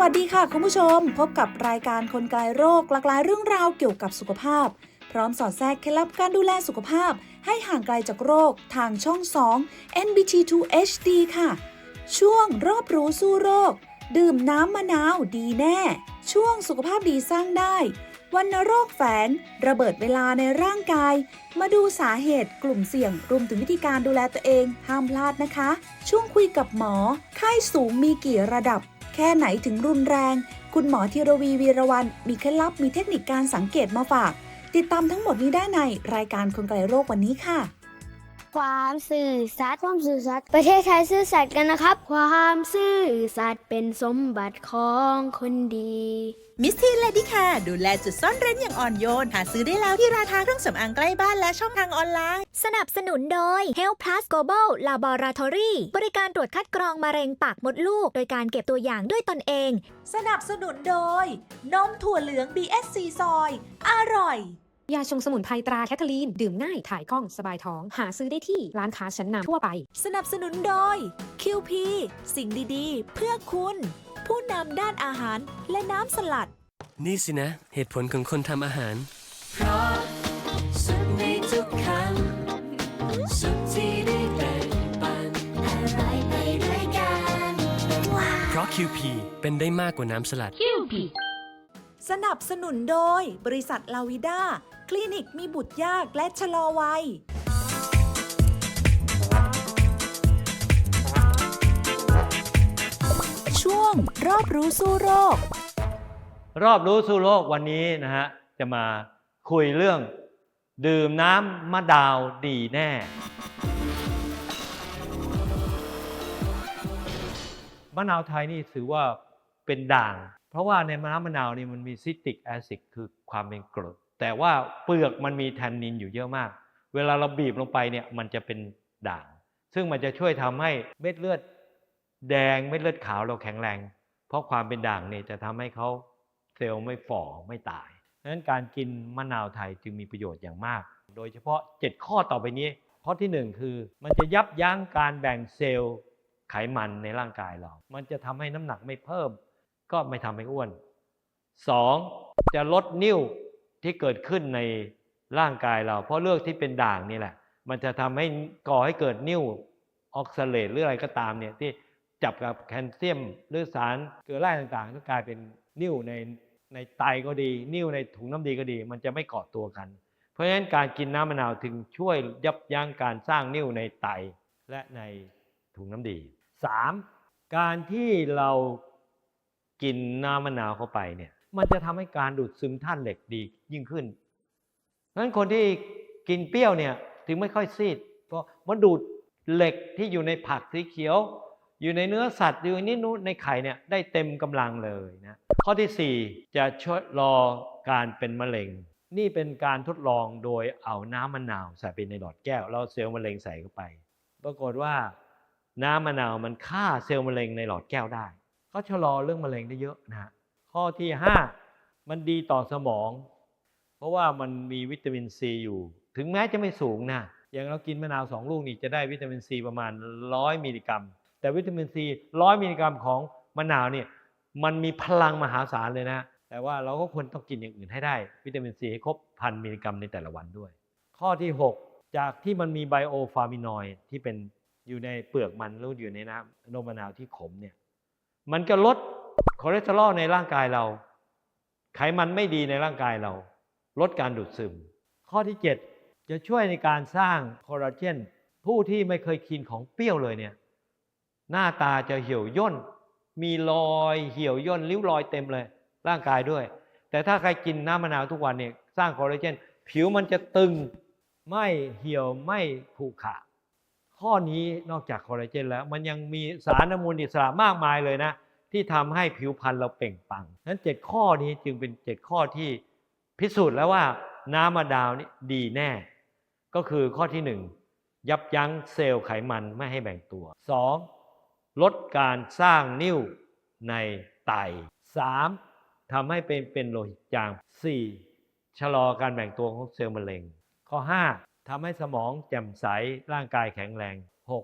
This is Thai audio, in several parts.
วัสดีค่ะคุณผู้ชม พบกับรายการคนไกลโรคหลากหลายเรื่องราวเกี่ยวกับสุขภาพ พร้อมสอดแทรกเคล็ดลับการดูแลสุขภาพ ให้ห่างไกลจากโรคทางช่อง 2 NBT2 HD ค่ะ ช่วงรอบรู้สู้โรค ดื่มน้ำมะนาวดีแน่ ช่วงสุขภาพดีสร้างได้วันโรคแฝงระเบิดเวลาในร่างกาย มาดูสาเหตุกลุ่มเสี่ยงรวมถึงวิธีการดูแลตัวเองห้ามพลาดนะคะ ช่วงคุยกับหมอ ไข้สูงมีกี่ระดับ แค่ไหนถึงรุนแรง คุณหมอธีรวีวีรวัน มีเคล็ดลับมีเทคนิคการสังเกตมาฝาก ติดตามทั้งหมดนี้ได้ในรายการคนไกลโรควันนี้ค่ะ ความสื่อสัตย์ความสื่อสัตย์ประเทศไทยซื่อสัตย์กันนะครับ ความซื่อสัตย์เป็นสมบัติของคนดี มิสทีนเลดี้ค่ะ ดูแลจุดซ่อนเร้นอย่างอ่อนโยน หาซื้อได้แล้วที่ราคาเครื่องสำอางใกล้บ้านและช่องทางออนไลน์ สนับสนุนโดย Health Plus Global Laboratory บริการตรวจคัดกรองมะเร็งปากมดลูก โดยการเก็บตัวอย่างด้วยตนเอง สนับสนุนโดย นมถั่วเหลือง BSC ซอย อร่อย ยาชงสมุนไพรตราแคทเธอรีน ดื่มง่ายถ่ายคล่องสบายท้อง หาซื้อได้ที่ร้านค้าชั้นนำทั่วไป สนับสนุนโดย QP สิ่งดีๆ เพื่อคุณ ผู้นำด้านอาหารและน้ำสลัด นี่สินะ เหตุผลของคนทำอาหารสุขในทุกคำสุขที่ได้แบ่งปันอร่อยไปด้วยกันเพราะ QP เป็นได้มากกว่าน้ำสลัดสนับสนุนโดย บริษัทลาวิด้า คลินิกมีบุตรยากและชะลอวัย รอบรู้สู้โรค รอบรู้สู่โลกวันนี้นะฮะจะมาคุยเรื่อง ดื่มน้ำมะดาวดีแน่ มะนาวไทยนี่ถือว่าเป็นด่าง เพราะว่าในมะน้ำมะนาวนี่มันมีซิตริกแอซิดคือความเป็นกรด แต่ว่าเปลือกมันมีแทนนินอยู่เยอะมาก เวลาเราบีบลงไปเนี่ยมันจะเป็นด่าง ซึ่งมันจะช่วยทำให้เม็ดเลือด แดงเม็ดเลือดขาวเราแข็งแรง เพราะความเป็นด่างเนี่ยจะทำให้เขาเซลล์ไม่ฝ่อไม่ตายดังนั้นการกินมะนาวไทยจึงมีประโยชน์อย่างมาก โดยเฉพาะ 7 ข้อต่อไปนี้ ข้อที่ 1 คือ มันจะยับยั้งการแบ่งเซลล์ไขมันในร่างกายเรา มันจะทำให้น้ำหนักไม่เพิ่ม ก็ไม่ทำให้อ้วน 2. จะลดนิ่วที่เกิดขึ้นในร่างกายเรา เพราะเลือกที่เป็นด่างนี่แหละ มันจะทำให้ก่อให้เกิดนิ่วออกซาเลตหรืออะไรก็ตามเนี่ยที่ จับกับแคลเซียมหรือสารเกลือแร่ต่างๆ ก็กลายเป็นนิ่วในในไตก็ดี นิ่วในถุงน้ำดีก็ดี มันจะไม่เกาะตัวกัน เพราะฉะนั้นการกินน้ำมะนาวถึงช่วยยับยั้งการสร้างนิ่วในไตและในถุงน้ำดี 3. การที่เรากินน้ำมะนาวเข้าไปเนี่ยมันจะทำให้การดูดซึมธาตุเหล็กดียิ่งขึ้นเพราะฉะนั้นคนที่กินเปรี้ยวเนี่ยถึงไม่ค่อยซีดเพราะมันดูดเหล็กที่อยู่ในผักสีเขียว อยู่ในเนื้อสัตว์อยู่ในนู้นในไข่เนี่ยได้เต็มกำลังเลยนะข้อที่ 4 จะช่วยรอการเป็นมะเร็ง นี่เป็นการทดลองโดยเอาน้ำมะนาวใส่ไปในหลอดแก้วแล้วเอาเซลล์มะเร็งใส่เข้าไป ปรากฏว่าน้ำมะนาวมันฆ่าเซลล์มะเร็งในหลอดแก้วได้เขาชะลอเรื่องมะเร็งได้เยอะนะฮะข้อที่ 5 มันดีต่อสมอง เพราะว่ามันมีวิตามินซีอยู่ ถึงแม้จะไม่สูงนะอย่างเรากินมะนาวสองลูกนี่จะได้วิตามินซีประมาณ 100 มิลลิกรัม แต่วิตามินซีร้อยมิลลิกรัมของมะนาวเนี่ยมันมีพลังมหาศาลเลยนะ แต่ว่าเราก็ควรต้องกินอย่างอื่นให้ได้ วิตามินซีให้ครบพันมิลลิกรัมในแต่ละวันด้วย ข้อที่ 6 จากที่มันมีไบโอฟาร์มินอยด์ที่เป็นอยู่ในเปลือกมันหรืออยู่ในน้ำนมมะนาวที่ขมเนี่ยมันจะลดคอเลสเตอรอลในร่างกายเรา ไขมันไม่ดีในร่างกายเรา ลดการดูดซึม ข้อที่ 7 จะช่วยในการสร้างคอลลาเจนผู้ที่ไม่เคยกินของเปรี้ยวเลยเนี่ย หน้าตาจะเหี่ยวย่น มีรอยเหี่ยวย่นริ้วรอยเต็มเลย ร่างกายด้วย แต่ถ้าใครกินน้ำมะนาวทุกวันเนี่ยสร้างคอลลาเจน ผิวมันจะตึงไม่เหี่ยวไม่ผุขระข้อนี้นอกจากคอลลาเจนแล้ว มันยังมีสารอนุมูลอิสระมากมายเลยนะ ที่ทำให้ผิวพรรณเราเปล่งปลังนั้นเจ็ดข้อนี้จึงเป็นเจ็ดข้อที่พิสูจน์แล้วว่าน้ำมะนาวนี่ดีแน่ ก็คือข้อที่หนึ่งยับยั้งเซลล์ไขมันไม่ให้แบ่งตัว 2. ลดการสร้างนิ่วในไต 3. ทำให้เป็นเป็นโลหิตจาง 4. ชะลอการแบ่งตัวของเซลล์มะเร็ง ข้อ 5. ทำให้สมองแจ่มใสร่างกายแข็งแรง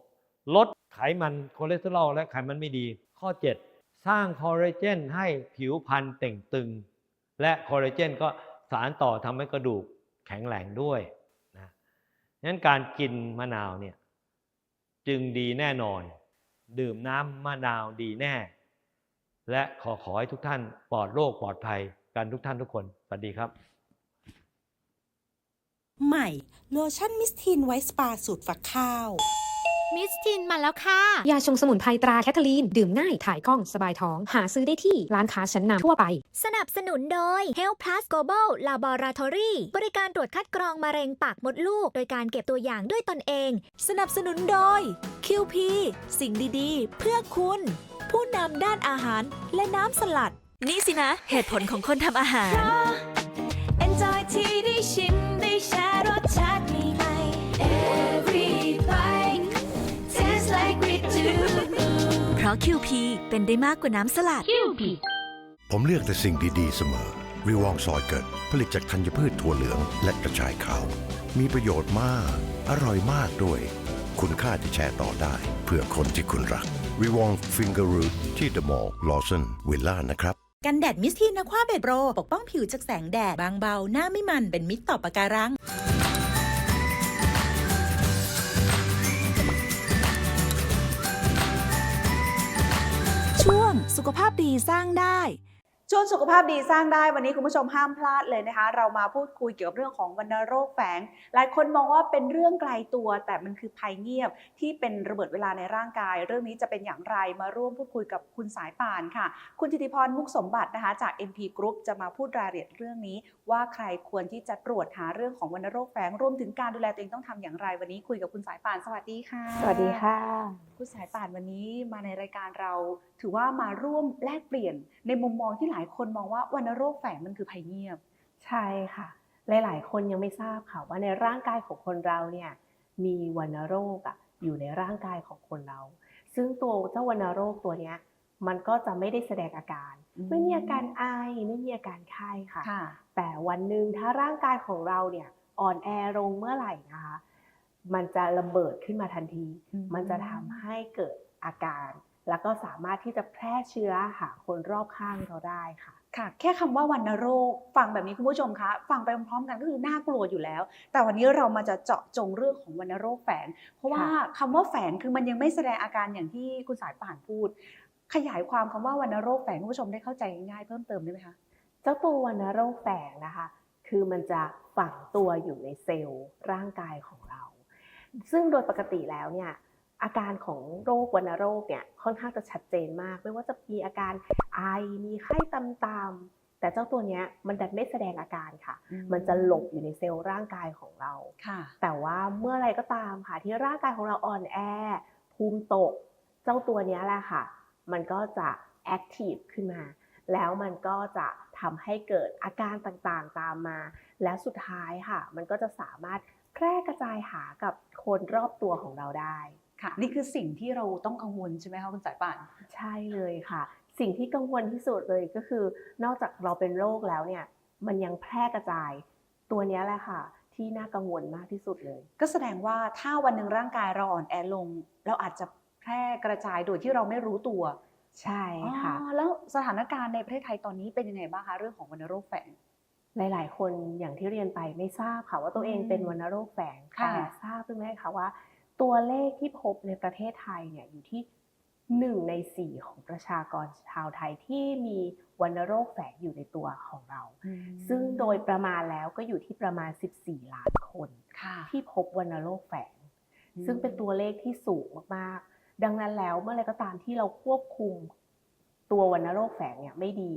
6. ลดไขมันคอเลสเตอรอลและไขมันไม่ดี ข้อ 7. สร้างคอลลาเจนให้ผิวพรรณเต่งตึง และคอลลาเจนก็สารต่อทำให้กระดูกแข็งแรงด้วยนะงั้นการกินมะนาวเนี่ยจึงดีแน่นอน ดื่มน้ำมะนาวดีแน่ และขอขอให้ทุกท่านปลอดโรคปลอดภัยกันทุกท่านทุกคน สวัสดีครับ ใหม่ โลชั่นมิสทีนไวท์สปาสูตรฝักข้าว มิสทินมาแล้วค่ะ ยาชงสมุนไพรตราแคทเธอรีน ดื่มง่าย ถ่ายคล่อง สบายท้อง หาซื้อได้ที่ร้านค้าชั้นนำทั่วไป สนับสนุนโดย Health Plus Global Laboratory บริการตรวจคัดกรองมะเร็งปากมดลูก โดยการเก็บตัวอย่างด้วยตนเอง สนับสนุนโดย QP สิ่งดีๆ เพื่อคุณ ผู้นำด้านอาหารและน้ำสลัด นี่สินะ เหตุผลของคนทำอาหาร Enjoy ที่ได้ชิมะ QP เป็นได้มากกว่าน้ำสลัด QP ผมเลือกแต่สิ่งดีๆเสมอวิวองซอยเกิด ผลิตจากธัญพืชถั่วเหลืองและกระชายขาว มีประโยชน์มาก อร่อยมากด้วย คุณค่าที่แชร์ต่อได้ เพื่อคนที่คุณรักวิวองฟิงเกอร์รูทที่เดอะมอลล์ลอสันวิลล่านะครับกันแดดมิสทีนอะควาเบดโรปกป้องผิวจากแสงแดดบางเบา หน้าไม่มันเป็นมิตรต่อปะการัง สุขภาพดีสร้างได้ ช่วงสุขภาพดีสร้างได้วันนี้คุณผู้ชมห้ามพลาดเลยนะคะ เรามาพูดคุยเกี่ยวกับเรื่องของวัณโรคแฝง หลายคนมองว่าเป็นเรื่องไกลตัว แต่มันคือภัยเงียบที่เป็นระเบิดเวลาในร่างกาย เรื่องนี้จะเป็นอย่างไรมาร่วมพูดคุยกับคุณสายป่านค่ะ คุณธิติพรมุกสมบัตินะคะจาก MP Group จะมาพูดรายละเอียดเรื่องนี้ ว่าใครควรที่จะตรวจหาเรื่องของวัณโรคแฝงรวมถึงการดูแลตัวเองต้องทำอย่างไร วันนี้คุยกับคุณสายป่านสวัสดีค่ะ สวัสดีค่ะ คุณสายป่านวันนี้มาในรายการเรา ถือว่ามาร่วมแลกเปลี่ยนในมุมมองที่หลายคนมองว่าวัณโรคแฝงมันคือภัยเงียบ ใช่ค่ะ หลาย ๆ คนยังไม่ทราบค่ะว่าในร่างกายของคนเราเนี่ยมีวัณโรคอะอยู่ในร่างกายของคนเรา ซึ่งตัวเจ้าวัณโรคตัวเนี้ยมันก็จะไม่ได้แสดงอาการอืมไม่มีอาการไอไม่มีอาการไข้ค่ะค่ะ แต่วันหนึ่งถ้าร่างกายของเราเนี่ยอ่อนแอลงเมื่อไหร่นะคะ มันจะระเบิดขึ้นมาทันทีอืมมันจะทำให้เกิดอาการ แล้วก็สามารถที่จะแพร่เชื้อหาคนรอบข้างเราได้ค่ะค่ะ แค่คำว่าวัณโรค ฟังแบบนี้คุณผู้ชมคะ ฟังไปพร้อมๆกันก็คือน่ากลัวอยู่แล้ว แต่วันนี้เรามาจะเจาะจงเรื่องของวัณโรคแฝง เพราะว่าคำว่าแฝงคือมันยังไม่แสดงอาการอย่างที่คุณสายป่านพูด ขยายความคำว่าวัณโรคแฝงคุณผู้ชมได้เข้าใจง่ายๆเพิ่มเติมได้ไหมคะ เจ้าตัววัณโรคแฝงนะคะ คือมันจะฝังตัวอยู่ในเซลล์ร่างกายของเรา ซึ่งโดยปกติแล้วเนี่ย อาการของโรควัณโรคเนี่ยค่อนข้างจะชัดเจนมาก ไม่ว่าจะมีอาการไอมีไข้ตามๆแต่เจ้าตัวเนี้ยมันดันไม่แสดงอาการค่ะอืมมันจะหลบอยู่ในเซลล์ร่างกายของเราค่ะแต่ว่าเมื่อไรก็ตามค่ะ ที่ร่างกายของเราอ่อนแอ ภูมิตก เจ้าตัวเนี้ยแหละค่ะ มันก็จะแอคทีฟขึ้นมา แล้วมันก็จะทำให้เกิดอาการต่างๆตามมา แล้วสุดท้ายค่ะ มันก็จะสามารถแพร่กระจายหากับคนรอบตัวของเราได้ ค่ะ นี่คือสิ่งที่เราต้องกังวลใช่ไหมคะคุณสายป่าน ใช่เลยค่ะ สิ่งที่กังวลที่สุดเลยก็คือ นอกจากเราเป็นโรคแล้วเนี่ย มันยังแพร่กระจาย ตัวเนี้ยแหละค่ะ ที่น่ากังวลมากที่สุดเลย ก็แสดงว่าถ้าวันหนึ่งร่างกายเราอ่อนแอลง เราอาจจะแพร่กระจายโดยที่เราไม่รู้ตัว ใช่ค่ะอ๋อแล้วสถานการณ์ในประเทศไทยตอนนี้เป็นยังไงบ้างคะเรื่องของวัณโรคแฝงหลาย ๆ คนอย่างที่เรียนไปไม่ทราบค่ะว่าตัวเองอืมเป็นวัณโรคแฝงค่ะแต่ทราบหรือไม่คะว่า ตัวเลขที่พบในประเทศไทยเนี่ยอยู่ที่หนึ่งในสี่ของประชากรชาวไทยที่มีวัณโรคแฝงอยู่ในตัวของเรา ซึ่งโดยประมาณแล้วก็อยู่ที่ประมาณ 14 ล้านคนค่ะที่พบวัณโรคแฝง ซึ่งเป็นตัวเลขที่สูงมากๆ ดังนั้นแล้วเมื่อไรก็ตามที่เราควบคุมตัววัณโรคแฝงเนี่ยไม่ดี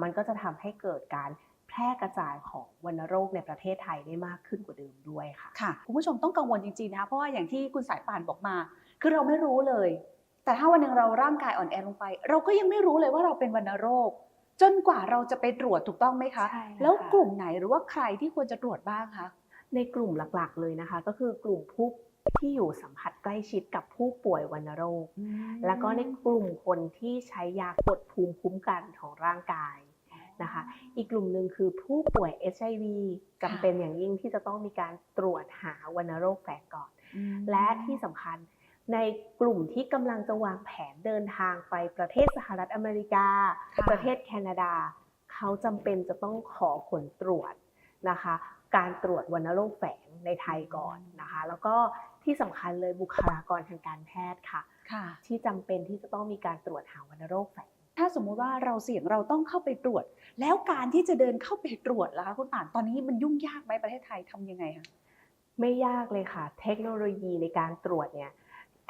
มันก็จะทำให้เกิดการแพร่กระจายของวัณโรคในประเทศไทยได้มากขึ้นกว่าเดิมด้วยค่ะค่ะคุณผู้ชมต้องกังวลจริงๆนะคะเพราะว่าอย่างที่คุณสายป่านบอกมา คือเราไม่รู้เลย แต่ถ้าวันหนึ่งเราร่างกายอ่อนแอลงไป เราก็ยังไม่รู้เลยว่าเราเป็นวัณโรค จนกว่าเราจะไปตรวจถูกต้องไหมคะใช่ค่ะแล้วกลุ่มไหนหรือว่าใครที่ควรจะตรวจบ้างคะในกลุ่มหลักๆ เลยนะคะ ก็คือกลุ่มผู้ที่อยู่สัมผัสใกล้ชิดกับผู้ป่วยวัณโรค แล้วก็ในกลุ่มคนที่ใช้ยากดภูมิคุ้มกันของร่างกาย นะคะ อีกกลุ่มหนึ่งคือผู้ป่วย HIV จำเป็นอย่างยิ่งที่จะต้องมีการตรวจหาวัณโรคแฝงก่อน และที่สำคัญในกลุ่มที่กำลังจะวางแผนเดินทางไปประเทศสหรัฐอเมริกาค่ะประเทศแคนาดา เขาจำเป็นจะต้องขอผลตรวจนะคะ การตรวจวัณโรคแฝงในไทยก่อนนะคะ แล้วก็ที่สำคัญเลยบุคลากรทางการแพทย์ค่ะค่ะที่จำเป็นที่จะต้องมีการตรวจหาวัณโรคแฝง ถ้าสมมุติว่าเราเสี่ยงเราต้องเข้าไปตรวจ แล้วการที่จะเดินเข้าไปตรวจล่ะคะคุณป่านตอนนี้มันยุ่งยากไหมประเทศไทยทำยังไงคะไม่ยากเลยค่ะ เทคโนโลยีในการตรวจเนี่ย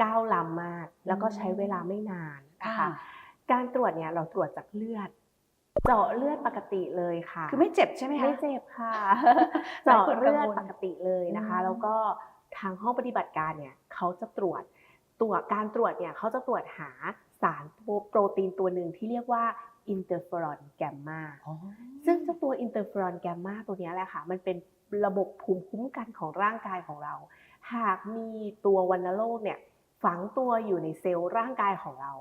ก้าวล้ำมากแล้วก็ใช้เวลาไม่นานนะคะค่ะการตรวจเนี่ยเราตรวจจากเลือด เจาะเลือดปกติเลยค่ะ คือไม่เจ็บใช่ไหมคะไม่เจ็บค่ะหลายเจาะคนกัเลืงอดวลปกติเลยนะคะอืมแล้วก็ทางห้องปฏิบัติการเนี่ยเขาจะตรวจตัวการตรวจเนี่ยเขาจะตรวจหา สารโปรตีนตัวหนึ่งที่เรียกว่าอินเตอร์เฟอรอนแกมมาซึ่งเจ้าตัวอินเตอร์เฟอรอนแกมมาตัวเนี้ยแหละค่ะ มันเป็นระบบภูมิคุ้มกันของร่างกายของเรา หากมีตัววัณโรคเนี่ยฝังตัวอยู่ในเซลล์ร่างกายของเรา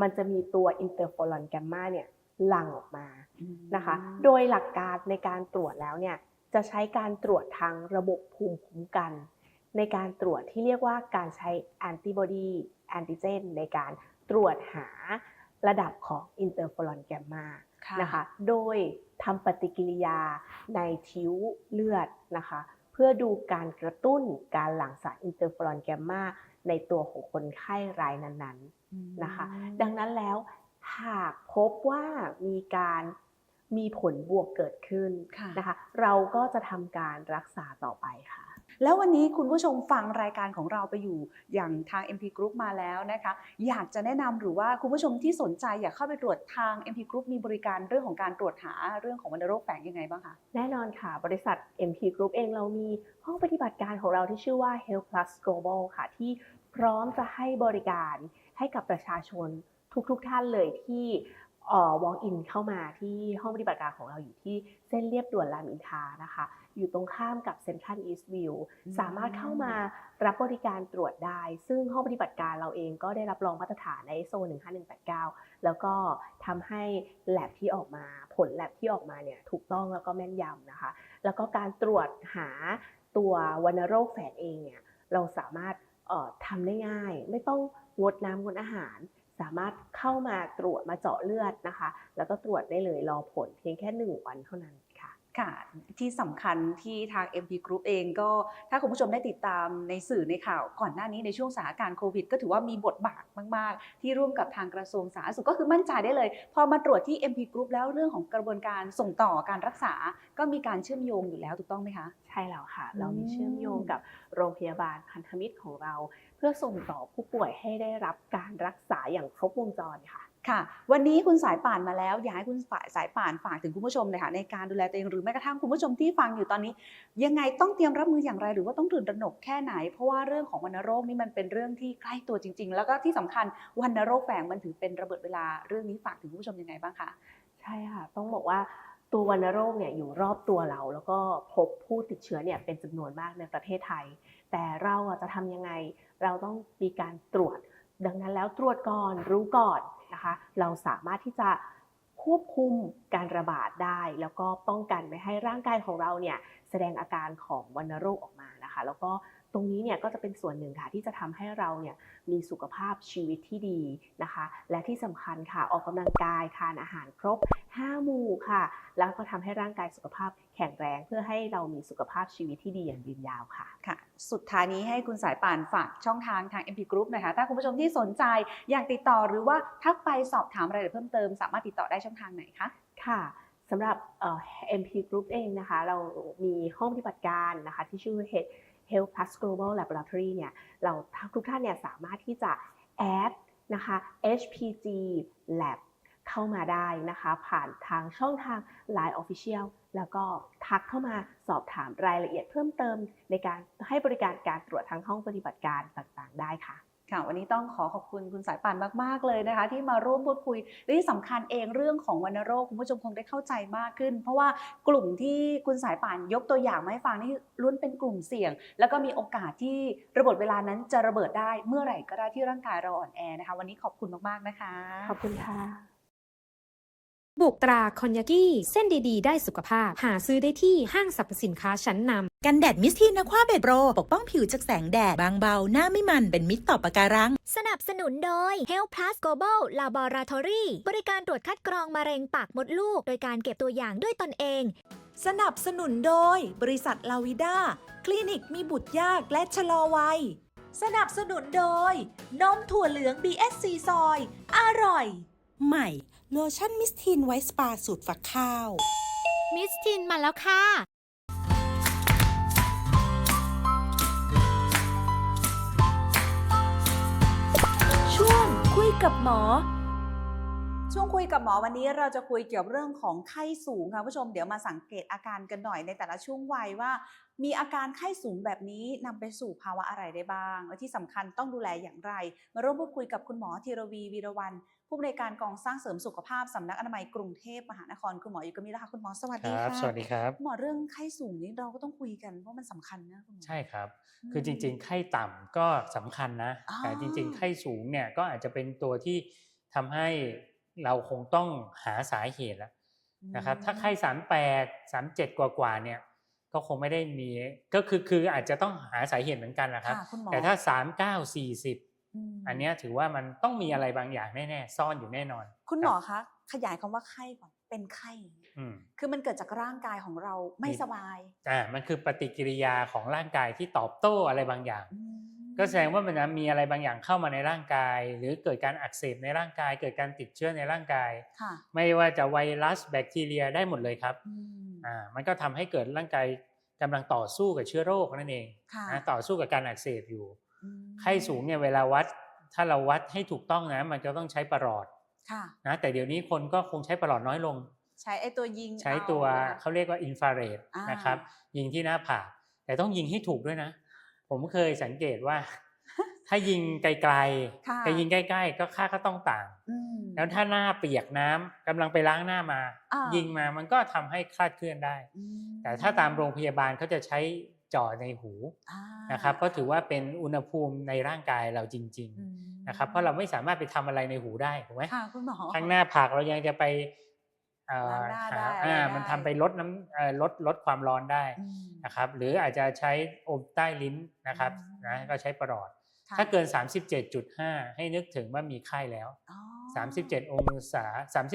มันจะมีตัวอินเตอร์เฟอรอนแกมมาเนี่ยหลั่งออกมานะคะ โดยหลักการในการตรวจแล้วเนี่ยจะใช้การตรวจทางระบบภูมิคุ้มกัน ในการตรวจที่เรียกว่าการใช้แอนติบอดีแอนติเจนในการ ตรวจหาระดับของอินเตอร์เฟอรอนแกมมานะคะ โดยทำปฏิกิริยาในทิ้วเลือดนะคะ เพื่อดูการกระตุ้นการหลั่งสารอินเตอร์เฟอรอนแกมมาในตัวของคนไข้รายนั้นๆนะคะ ดังนั้นแล้วหากพบว่ามีการมีผลบวกเกิดขึ้นค่ะนะคะ เราก็จะทำการรักษาต่อไปค่ะ แล้ววันนี้คุณผู้ชมฟังรายการของเราไปอยู่อย่างทาง MP Group มาแล้วนะคะ อยากจะแนะนำหรือว่าคุณผู้ชมที่สนใจอยากเข้าไปตรวจทาง MP Group มีบริการเรื่องของการตรวจหาเรื่องของวัณโรคแฝงยังไงบ้างคะแน่นอนค่ะ บริษัท MP Group เองเรามีห้องปฏิบัติการของเราที่ชื่อว่า Health Plus Global ค่ะที่พร้อมจะให้บริการให้กับประชาชนทุกๆทท่านเลยที่เอ่อ walk in เข้ามาที่ห้องปฏิบัติการของเราอยู่ที่เส้นเรียบด่วนรามอินทานะคะ อยู่ตรงข้ามกับ Central East View อืมสามารถเข้ามารับบริการตรวจได้ ซึ่งห้องปฏิบัติการเราเองก็ได้รับรองมาตรฐานใน ISO 15189 แล้วก็ทำให้แลบที่ออกมาผลแลบที่ออกมาเนี่ยถูกต้องแล้วก็แม่นยำนะคะ แล้วก็การตรวจหาตัววัณโรคแฝงเองเนี่ยเราสามารถเอ่อทำได้ง่าย ไม่ต้องงดน้ำงดอาหารสามารถเข้ามาตรวจมาเจาะเลือดนะคะ แล้วก็ตรวจได้เลยรอผลเพียงแค่หนึ่งวันเท่านั้น ค่ะที่สำคัญที่ทาง MP Group เองก็ถ้าคุณผู้ชมได้ติดตามในสื่อในข่าวก่อนหน้านี้ในช่วงสถานการณ์โควิด ก็ถือว่ามีบทบาทมาก ๆ ที่ร่วมกับทางกระทรวงสาธารณสุขก็คือมั่นใจได้เลย พอมาตรวจที่ MP Group แล้วเรื่องของกระบวนการส่งต่อการรักษา ก็มีการเชื่อมโยงอยู่แล้วถูกต้องไหมคะใช่แล้วค่ะ เรามีเชื่อมโยงกับโรงพยาบาลพันธมิตรของเรา เพื่อส่งต่อผู้ป่วยให้ได้รับการรักษาอย่างครบวงจรค่ะ ค่ะ วันนี้คุณสายป่านมาแล้ว อยากให้คุณฝ่ายสายป่านฝากถึงคุณผู้ชมเลยค่ะในการดูแลตัวเองหรือแม้กระทั่งคุณผู้ชมที่ฟังอยู่ตอนนี้ ยังไงต้องเตรียมรับมืออย่างไร หรือว่าต้องตื่นตระหนกแค่ไหน เพราะว่าเรื่องของวัณโรคนี่มันเป็นเรื่องที่ใกล้ตัวจริง ๆ แล้วก็ที่สำคัญวัณโรคแฝงมันถือเป็นระเบิดเวลาเรื่องนี้ฝากถึงคุณผู้ชมยังไงบ้างคะใช่ค่ะต้องบอกว่าตัววัณโรคเนี่ยอยู่รอบตัวเรา แล้วก็พบผู้ติดเชื้อเนี่ยเป็นจำนวนมากในประเทศไทย แต่เราจะทำยังไงเราต้องมีการตรวจ ดังนั้นแล้วตรวจก่อนรู้ก่อน นะคะ เราสามารถที่จะควบคุมการระบาดได้ แล้วก็ป้องกันไม่ให้ร่างกายของเราเนี่ยแสดงอาการของวัณโรคออกมานะคะ แล้วก็ตรงนี้เนี่ยก็จะเป็นส่วนหนึ่งค่ะที่จะทำให้เราเนี่ยมีสุขภาพชีวิตที่ดีนะคะ และที่สำคัญค่ะออกกำลังกายทานอาหารครบ 5 หมู่ค่ะ แล้วก็ทำให้ร่างกายสุขภาพแข็งแรง เพื่อให้เรามีสุขภาพชีวิตที่ดีอย่างยืนยาวค่ะค่ะ สุดท้ายนี้ให้คุณสายป่านฝากช่องทางทาง MP Group หนะคะ ถ้าคุณผู้ชมที่สนใจอยากติดต่อหรือว่าทักไปสอบถามรายละเอียดเพิ่มเติม สามารถติดต่อได้ช่องทางไหนคะค่ะสำหรับเอ่อ MP Group เองนะคะ เรามีห้องปฏิบัติการนะคะที่ชื่อ Health Health Plus Global Laboratory เนี่ยเราทุกท่านเนี่ยสามารถที่จะ add นะคะ HPG Lab เข้ามาได้นะคะ ผ่านทางช่องทาง Line Official แล้วก็ทักเข้ามาสอบถามรายละเอียดเพิ่มเติม ในการให้บริการการตรวจทางห้องปฏิบัติการต่างๆ ได้ค่ะค่ะวันนี้ต้องขอขอบคุณคุณสายป่านมาก ๆ เลยนะคะ ที่มาร่วมพูดคุยและที่สำคัญเองเรื่องของวัณโรคคุณผู้ชมคงได้เข้าใจมากขึ้น เพราะว่ากลุ่มที่คุณสายป่านยกตัวอย่างมาให้ฟังนี่ล้วนเป็นกลุ่มเสี่ยง แล้วก็มีโอกาสที่ระบบเวลานั้นจะระเบิดได้เมื่อไหร่ก็ได้ที่ร่างกายเราอ่อนแอนะคะ วันนี้ขอบคุณมากๆนะคะ ขอบคุณค่ะ บุกตราคอนยากิเส้นดีๆ ได้สุขภาพ หาซื้อได้ที่ห้างสรรพสินค้าชั้นนำกันแดดมิสทีนนะคว้าเบดโร ปกป้องผิวจากแสงแดด บางเบา หน้าไม่มันเป็นมิตรต่อปะการัง สนับสนุนโดย Health Plus Global Laboratory บริการตรวจคัดกรองมะเร็งปากมดลูก โดยการเก็บตัวอย่างด้วยตนเอง สนับสนุนโดย บริษัทลาวิด้าคลินิกมีบุตรยากและชะลอวัยสนับสนุนโดยนมถั่วเหลือง BSC ซอย อร่อย ใหม่ โลชั่นมิสทีนไวท์สปาสูตรฝักข้าว มิสทินมาแล้วค่ะ ช่วงคุยกับหมอ ช่วงคุยกับหมอวันนี้เราจะคุยเกี่ยวกับเรื่องของไข้สูงค่ะผู้ชมเดี๋ยวมาสังเกตอาการกันหน่อยในแต่ละช่วงวัยว่า มีอาการไข้สูงแบบนี้นำไปสู่ภาวะอะไรได้บ้าง และที่สำคัญต้องดูแลอย่างไร มาร่วมพูดคุยกับคุณหมอธีรวีวีรวัน ผู้อำนวยการกองสร้างเสริมสุขภาพสำนักอนามัยกรุงเทพมหานครคุณหมออยู่กับมีแล้วค่ะคุณหมอสวัสดีครับค่ะสวัสดีครับณหมอเรื่องไข้สูงนี้เราก็ต้องคุยกันเพราะมันสำคัญนะคุณหมอใช่ครับอืมคือจริง ๆ ไข้ต่ำก็สำคัญนะอ๋อแต่จริง ๆ ไข้สูงเนี่ยก็อาจจะเป็นตัวที่ทำให้เราคงต้องหาสาเหตุแล้วนะครับถ้าไข้สามแปดสามเจ็ดกว่าๆเนี่ยก็คงไม่ได้มีก็คือคืออาจจะต้องหาสาเหตุเหมือนกันนะครับค่ะคุณหมอแต่ถ้าสามเก้าสี่สิบม อันเนี้ยถือว่ามันต้องมีอะไรบางอย่างแน่ๆซ่อนอยู่แน่นอน คุณหมอคะขยายคำว่าไข้ก่อนเป็นไข้อืมคือมันเกิดจากร่างกายของเราไม่สบายอ่ามันคือปฏิกิริยาของร่างกายที่ตอบโต้อะไรบางอย่าง ก็แสดงว่ามันมีอะไรบางอย่างเข้ามาในร่างกาย หรือเกิดการอักเสบในร่างกาย เกิดการติดเชื้อในร่างกายค่ะไม่ว่าจะไวรัสแบคทีเรียได้หมดเลยครับอืมอ่ามันก็ทำให้เกิดร่างกายกำลังต่อสู้กับเชื้อโรคนั่นเองค่ะนะต่อสู้กับการอักเสบอยู่อืม ไข้สูงเนี่ยเวลาวัด ถ้าเราวัดให้ถูกต้องนะ มันจะต้องใช้ประหลอดค่ะนะแต่เดี๋ยวนี้คนก็คงใช้ประหลอดน้อยลง ใช้ไอตัวยิงใช้ตัวอนะคะเขาเรียกว่าอินฟราเรดอ่านนะครับ ยิงที่หน้าผากแต่ต้องยิงให้ถูกด้วยนะ ผมเคยสังเกตว่า ถ้ายิงไกลค่ะๆกับยิงใกล้ๆ ก็ค่าก็ต้องต่างอืมแล้วถ้าหน้าเปียกน้ำกำลังไปล้างหน้ามาอ่ายิยิงมามันก็ทำให้คลาดเคลื่อนได้อืมแต่ถ้าตามโรงพยาบาลเขาจะใช้ จ่อในหูอ่านะครับก็ถือว่าเป็นอุณหภูมิในร่างกายเราจริงอืมๆนะครับ เพราะเราไม่สามารถไปทำอะไรในหูได้ถูกไหมค่ะคุณหมอข้างหน้าผากเรายังจะไปเอ่อล้างหน้าหาได้อะไรอ่าได้มันทำไปลดน้ำเอ่อลดลดความร้อนได้อืมนะครับ หรืออาจจะใช้อมใต้ลิ้นนะครับอืมนะก็ใช้ประหลอดค่ะถ้าเกิน 37.5 ให้นึกถึงว่ามีไข้แล้วอ๋อ 37 องศา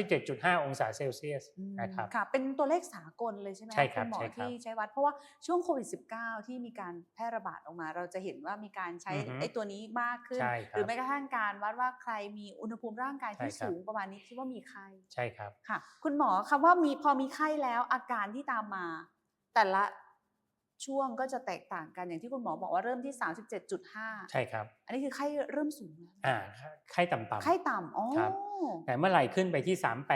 37.5 องศาเซลเซียสอืมนะครับค่ะเป็นตัวเลขสากลเลยใช่ไหมะใช่ครับณหมอใช่ครับที่ใช้วัดเพราะว่าช่วงโควิด -19 ที่มีการแพร่ระบาดออกมา เราจะเห็นว่ามีการใช้อือฮึไอ้ตัวนี้มากขึ้นใช่ครับหรือแม้กระทั่งการวัดว่าใครมีอุณหภูมิร่างกายที่ใช่ครับสูงประมาณนี้คิดว่ามีไข้ใช่ครับค่ะ คุณหมอคำว่ามีพอมีไข้แล้วอาการที่ตามมา แต่ละ ช่วงก็จะแตกต่างกันอย่างที่คุณหมอบอกว่าเริ่มที่ 37.5 ใช่ครับ อันนี้คือไข้เริ่มสูงแล้วอ่าไข้ต่ำๆไข้ต่ำอ๋อครับแต่เมื่อไหร่ขึ้นไปที่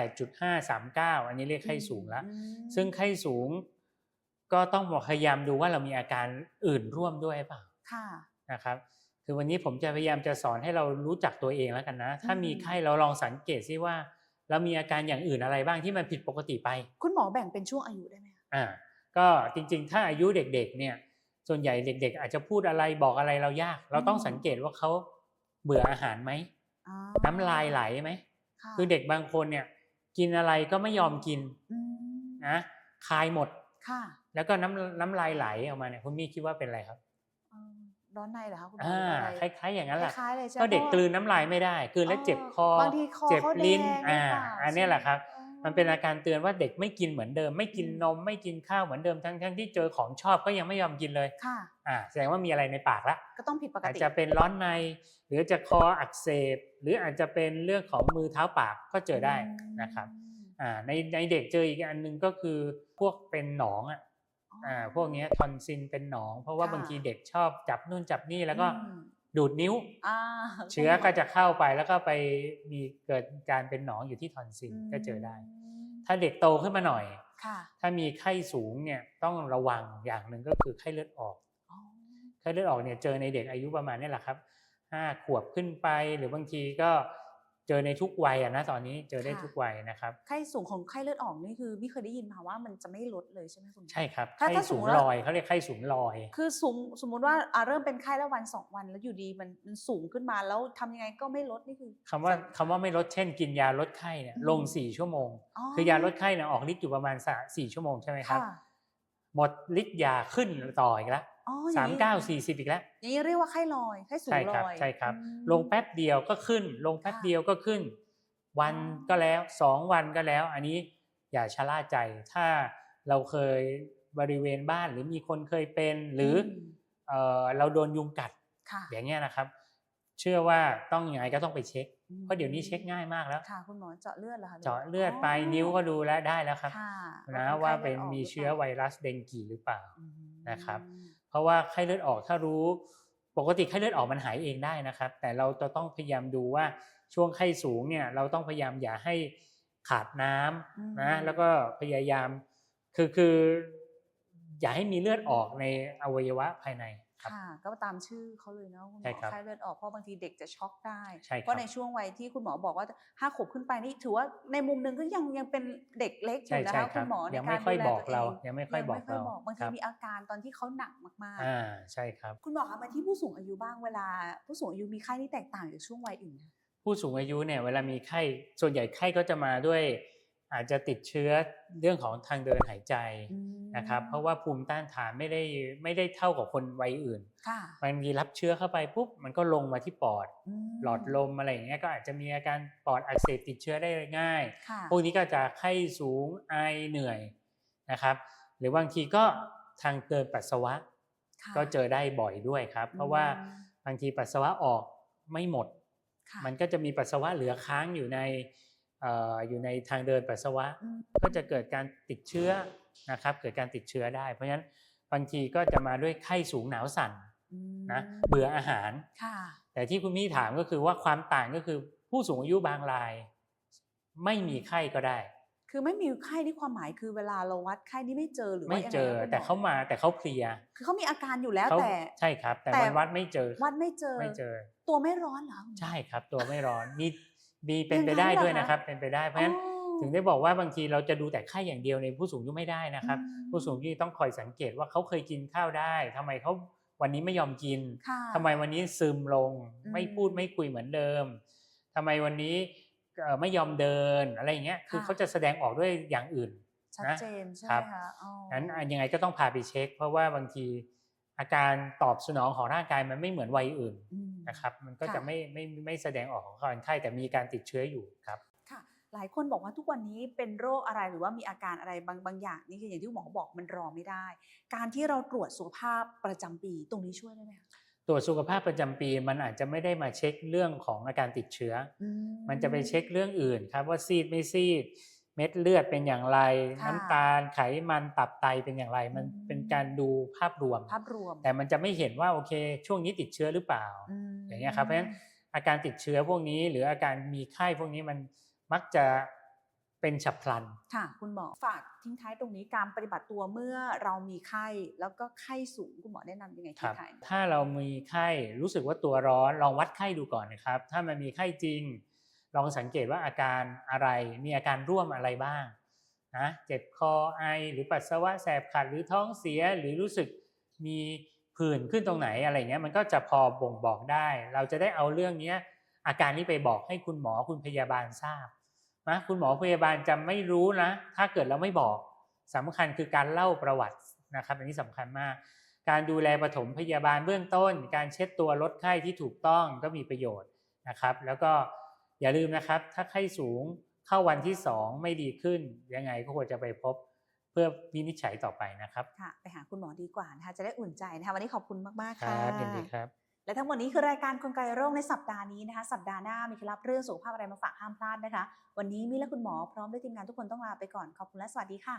38.5 39 อันนี้เรียกไข้สูงแล้วอืมซึ่งไข้สูงก็ต้องพยายามดูว่าเรามีอาการอื่นร่วมด้วยหรือเปล่าค่ะนะครับ คือวันนี้ผมจะพยายามจะสอนให้เรารู้จักตัวเองแล้วกันนะ ถ้ามีไข้เราลองสังเกตซิว่า เรามีอาการอย่างอื่นอะไรบ้างที่มันผิดปกติไป คุณหมอแบ่งเป็นช่วงอายุได้ไหมคะอ่า ก็จริงๆ ถ้าอายุเด็กๆ เนี่ยส่วนใหญ่เด็ก ๆ อาจจะพูดอะไรบอกอะไรเรายาก เราต้องสังเกตว่าเขาเบื่ออาหารไหมอ๋อน้ำลายไหลไหมค่ะคือเด็กบางคนเนี่ย กินอะไรก็ไม่ยอมกินอืมนะคายหมดค่ะ แล้วก็น้ำน้ำลายไหลออกมาเนี่ยคุณมี่คิดว่าเป็นอะไรครับเอ่อร้อนในเหรอคะคุณหมออ่าหรืออะไรคล้ายๆอย่างนั้นแหละคล้ายๆเลยใช่ไหมก็เด็กพราะกลืนน้ำลายไม่ได้กลืนแล้วเจ็บคอบางทีคอเจ็บเขาแดงลิ้นหรืออ่าเปล่า อันเนี้ยแหละครับอ๋อ มันเป็นอาการเตือนว่าเด็กไม่กินเหมือนเดิม ไม่กินนมไม่กินข้าวเหมือนเดิมทั้งทั้งที่เจอของชอบก็ยังไม่ยอมกินเลยค่ะอ่าแสดงว่ามีอะไรในปากละก็ต้องผิดปกอาจติจะเป็นร้อนใน หรือจะคออักเสบ หรืออาจจะเป็นเรื่องของมือเท้าปากก็เจอได้นะครับอ่าในในเด็กเจออีกอันหนึงก็คือพวกเป็นหนองอะอ่าพวกเนี้ยทอนซิลเป็นหนอง เพราะว่าค่ะบางทีเด็กชอบจับนู่นจับนี่แล้วก็อืม ดูดนิ้วอ่าเชื้อก็จะเข้าไปแล้วก็ไปมีเกิดการเป็นหนองอยู่ที่ทอนซิลก็เจอได้ ถ้าเด็กโตขึ้นมาหน่อยค่ะถ้ามีไข้สูงเนี่ยต้องระวังอย่างหนึ่งก็คือไข้เลือดออกไข้เลือดออกเนี่ยเจอในเด็กอายุประมาณนี้แหละครับห้าขวบขึ้นไปหรือบางทีก็ เจอในทุกวัยอะนะตอนนี้เจอได้ค่ะทุกวัยนะครับไข้สูงของไข้เลือดออกนี่คือพี่เคยได้ยินมาว่ามันจะไม่ลดเลยใช่ไหมคุณหมอใช่ครับถ้าไข้ถ้าสูงสมมุติว่าลอยเขาเรียกไข้สูงลอย คือสูงสมมุติว่าอ่าเริ่มเป็นไข้แล้ววันสองวัน แล้วอยู่ดีมันมันสูงขึ้นมาแล้วทำยังไงก็ไม่ลดนี่คือคำว่าคำว่าไม่ลดเช่น กินยาลดไข้เนี่ยอืมลงสี่ชั่วโมงอ๋อคือยาลดไข้เนี่ยออกฤทธิ์อยู่ประมาณสสี่ชั่วโมงใช่ไหมครับค่ะหมดฤทธิ์ยาขึ้นต่ออีกแล้วอ๋ออย่ สางมนี้เก้าสี่สิบอีกแล้วอย่างนี้เรียกว่าไข้ลอยไข้สูงใช่ลครับอยใช่ครับอืมลงแป๊บเดียวก็ขึ้น ลงแป๊บเดียวก็ขึ้น วันก็แล้วสองวันก็แล้ว อันนี้อย่าชะล่าใจ ถ้าเราเคยบริเวณบ้านหรือมีคนเคยเป็น หรืออมเออเราโดนยุงกัดค่ะอย่างเงี้ยนะครับ เชื่อว่าต้องยังไงก็ต้องไปเช็คอืมเพราะเดี๋ยวนี้เช็คง่ายมากแล้วค่ะคุณหมอเจาะเลือดเหรอคะเจาะเลือดไปนิ้วก็ดูแลวได้แล้วครับค่ะนะว่าเป็นมีเชื้อไวรัสเดงกีหรือเปล่าอืมนะครับ เพราะว่าไข้เลือดออกถ้ารู้ปกติไข้เลือดออกมันหายเองได้นะครับ แต่เราจะต้องพยายามดูว่าช่วงไข้สูงเนี่ยเราต้องพยายามอย่าให้ขาดน้ำนะแล้วก็พยายามคือคืออย่าให้มีเลือดออกในอวัยวะภายใน ครับค่ะก็ตามชื่อเขาเลยเนาะคุณหมใช่อครับไข้เลือดออกเพราะบางทีเด็กจะช็อกได้ใช่ครับเพราะในช่วงวัยที่คุณหมอบอกว่าห้าขวบขึ้นไปนี่ถือว่าในมุมหนึ่งก็ยังยังเป็นเด็กเล็กอใช่ยู่นะใช่คะคคุรับณหมอในยังกาไม่รค่อยดูแลบอกตัวเราเองยังไม่ค่อยบอกเราบางคทีรับมีอาการตอนที่เขาหนักมากอ่าใช่ครับๆคุณหมอคะมาที่ผู้สูงอายุบ้างเวลา ผู้สูงอายุมีไข้ที่แตกต่างจากช่วงวัยอื่นนะผู้สูงอายุเนี่ยเวลามีไข้ส่วนใหญ่ไข้ก็จะมาด้วย อาจจะติดเชื้อเรื่องของทางเดินหายใจนะครับ เพราะว่าภูมิต้านทานไม่ได้ไม่ได้เท่ากับคนวัยอื่นค่ะบางทีรับเชื้อเข้าไปปุ๊บมันก็ลงมาที่ปอดมหลอดลมอะไรอย่างเงี้ยก็อาจจะมีอาการปอดอักเสบติดเชื้อได้ง่ายค่ะพวกนี้ก็จะไข้สูงไอเหนื่อยนะครับ หรือบางทีก็ทางเดินปัสสาวะค่ะก็เจอได้บ่อยด้วยครับ เพราะว่าบางทีปัสสาวะออกไม่หมดค่ะมันก็จะมีปัสสาวะเหลือค้างอยู่ในเอ่ออยู่ในทางเดินปัสสาวะอืมก็จะเกิดการติดเชื้อนะครับเกิดการติดเชื้อได้ เพราะฉะนั้นบางทีก็จะมาด้วยไข้สูงหนาวสั่นอืมนะเบื่ออาหารค่ะแต่ที่คุณมี่ถามก็คือว่าความต่างก็คือผู้สูงอายุบางราย ไม่มีไข้ก็ได้ คือไม่มีไข้ที่ความหมายคือเวลาเราวัดไข้นี่ไม่เจอหรือว่าไม่ยังงเจอคะคุณหมแต่เขามาแต่เขาเพลีย คือเขามีอาการอยู่แล้วเขาแต่ใช่ครับ แต่แต่วันวัดไม่เจอวัดไม่เจอไม่เจอ ตัวไม่ร้อนเหรอคุณหมอใช่ครับ ตัวไม่ร้อนมี มีเป็นไปอย่างนั้นได้เหรอด้วยคะนะครับ เป็นไปได้เพราะฉะนั้นอ๋อถึงได้บอกว่าบางทีเราจะดูแต่ไข้อย่างเดียวในผู้สูงอายุไม่ได้นะครับอืมผู้สูงอายุต้องคอยสังเกตว่าเขาเคยกินข้าวได้ทำไมเขาวันนี้ไม่ยอมกินค่ะทำไมวันนี้ซึมลงอืมไม่พูดไม่คุยเหมือนเดิมทำไมวันนี้เอ่อไม่ยอมเดินอะไรอย่างเงี้ยคือค่ะเขาจะแสดงออกด้วยอย่างอื่นชัดนะเจนใช่ครัไหมคะอ๋องั้นอะยังไงก็ต้องพาไปเช็ค เพราะว่าบางที อาการตอบสนองของร่างกายมันไม่เหมือนวัยอื่นอืมนะครับ มันก็ค่ะจะไม่ไม่ไม่แสดงออกของคนไข้แต่มีการติดเชื้ออยู่ครับค่ะ หลายคนบอกว่าทุกวันนี้เป็นโรคอะไรหรือว่ามีอาการอะไรบางบางอย่างนี่คืออย่างที่หมอบอกมันรอไม่ได้ การที่เราตรวจสุขภาพประจำปีตรงนี้ช่วยได้ไหมคะตรวจสุขภาพประจำปีมันอาจจะไม่ได้มาเช็คเรื่องของอาการติดเชื้อออืมันจะไปเช็คเรื่องอื่นครับว่าซีดไม่ซีด เม็ดเลือดเป็นอย่างไรค่ะน้ำตาลไขมันตับไตเป็นอย่างไร มันอืมเป็นการดูภาพรวมภาพรวม แต่มันจะไม่เห็นว่าโอเค ช่วงนี้ติดเชื้อหรือเปล่ามอย่างเงี้ยครับเพราะฉะนั้นอาการติดเชื้อพวกนี้ หรืออาการมีไข้พวกนี้มันมักจะเป็นฉับพลัน ค่ะคุณหมอฝากทิ้งท้ายตรงนี้การปฏิบัติตัวเมื่อเรามีไข้แล้วก็ไข้สูงคุณหมอแนะนำยังไงครัทิ้บงท้ายถ้าเรามีไข้รู้สึกว่าตัวร้อนลองวัดไข้ดูก่อนนะครับ ถ้ามันมีไข้จริง ลองสังเกตว่าอาการอะไร มีอาการร่วมอะไรบ้างนะเจ็บคอไอหรือปัสสาวะแสบขัดหรือท้องเสียหรือรู้สึกมีผื่นขึ้นตรงไหนอะไรเงี้ยมันก็จะพอบ่งบอกได้ เราจะได้เอาเรื่องนี้อาการนี้ไปบอกให้คุณหมอคุณพยาบาลทราบนะคุณหมอพยาบาลจะไม่รู้นะ ถ้าเกิดเราไม่บอกสำคัญคือการเล่าประวัตินะครับ อันนี้สำคัญมาก การดูแลปฐมพยาบาลเบื้องต้น การเช็ดตัวลดไข้ที่ถูกต้องก็มีประโยชน์นะครับ แล้วก็ อย่าลืมนะครับ ถ้าไข้สูงเข้าวันที่สองไม่ดีขึ้น ยังไงก็ควรจะไปพบเพื่อวินิจฉัยต่อไปนะครับค่ะไปหาคุณหมอดีกว่านะคะจะได้อุ่นใจนะคะวันนี้ขอบคุณมากๆคค่ะรับยินดีครับ และทั้งหมดนี้คือรายการคนไกลโรคในสัปดาห์นี้นะคะ สัปดาห์หน้ามีเคล็ดลับเรื่องสุขภาพอะไรมาฝากห้ามพลาดนะคะ วันนี้มิและคุณหมอพร้อมด้วยทีมงานทุกคนต้องลาไปก่อนขอบคุณและสวัสดีค่ะ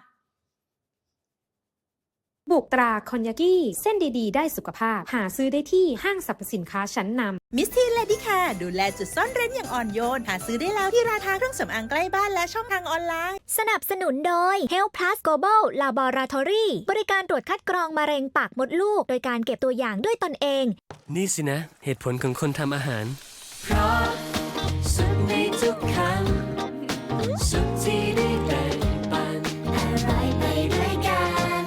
บุบุกตราคอนยากิเส้นดีๆ ได้สุขภาพ หาซื้อได้ที่ห้างสรรพสินค้าชั้นนำ มิสทีนเลดี้แคร์ดูแลจุดซ่อนเร้นอย่างอ่อนโยน หาซื้อได้แล้วที่ราคาเครื่องสำอางใกล้บ้านและช่องทางออนไลน์ สนับสนุนโดย Health Plus Global Laboratory บริการตรวจคัดกรองมะเร็งปากมดลูก โดยการเก็บตัวอย่างด้วยตนเอง นี่สินะ เหตุผลของคนทำอาหาร เพราะสุขในทุกคำสุขที่ได้แบ่งปันอร่อยไปด้วยกัน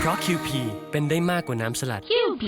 เพราะ QP เป็นได้มากกว่าน้ำสลัด QP